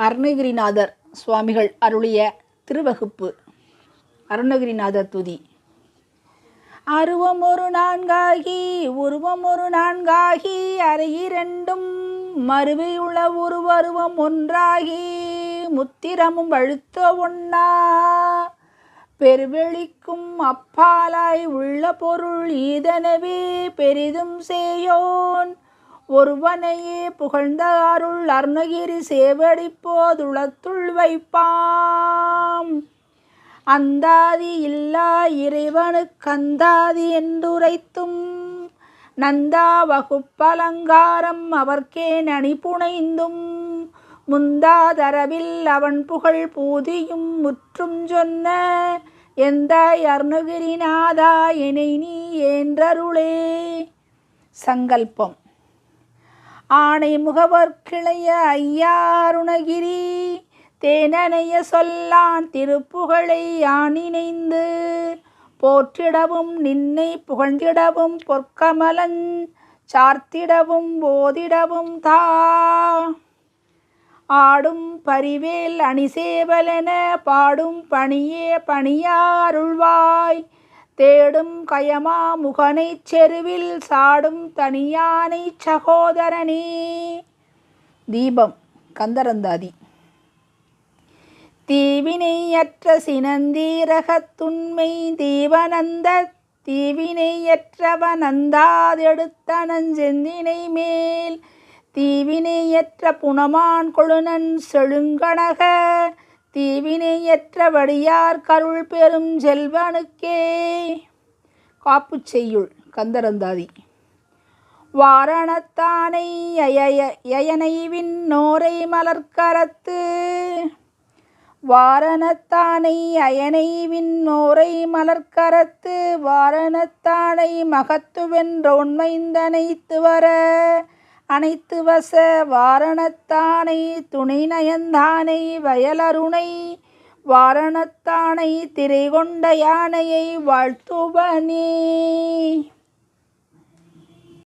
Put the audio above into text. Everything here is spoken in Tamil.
அருணகிரிநாதர் சுவாமிகள் அருளிய திருவகுப்பு. அருணகிரிநாதர் துதி. அருவம் ஒரு நான்காகி உருவம் ஒரு நான்காகி அரையிரண்டும் மறுவியுள்ள உருவருவம் ஒன்றாகி முத்திரமும் அழுத்த ஒண்ணா. பெருவெளிக்கும் அப்பாலாய் உள்ள பொருள் இதனவே பெரிதும் சேயோன். ஒருவனையே புகழ்ந்த அருள் அருணகிரி சேவடி போதுளத்துள் வைப்பாம். அந்தாதி இல்லா இறைவனு கந்தாதி என்றுரைத்தும் நந்தா வகுப்பலங்காரம் அவர்க்கே நனிபுனைந்தும் முந்தாதரவில் அவன் புகழ் பூதியும் முற்றும் சொன்ன எந்த அருணகிரிநாதா இணை நீ என்றருளே சங்கல்பம். ஆணை முகவர் கிளைய ஐயாருணகிரி தேனனைய சொல்லான் திருப்புகழை யானினைந்து போற்றிடவும் நின்னை புகழ்ந்திடவும் பொற்கமலன் சார்த்திடவும் போதிடவும் தா. ஆடும் பரிவேல் அணிசேவலென பாடும் பணியே பணியாருள்வாய் தேடும் கயமா முகனைச் செருவில் சாடும் தனியானை சகோதரனே. தீபம் கந்தரந்தாதி. தீவினையற்ற சினந்தீரகத்துண்மை தீவனந்த தீவினையற்றவனந்தாதெடுத்தனஞ்செந்தினை மேல். தீவினையற்ற புனமான் கொழுனன் செழுங்கணக தீவினையற்ற வடியார் கருள் பெரும் செல்வனுக்கே. காப்புச் செய்யுள் கந்தரந்தாதி. வாரணத்தானை அயய யயனை விண்ணோரை மலர்க்கரத்து வாரணத்தானை அயனை விண்ணோரை மலர்கரத்து. வாரணத்தானை மகத்துவென்ற உண்மைந்தனைத்து வர அனைத்து வச வாரணத்தானை துணை நயந்தானை வயலருணை வாரணத்தானை திரை கொண்ட யானையை வாழ்த்துவனே.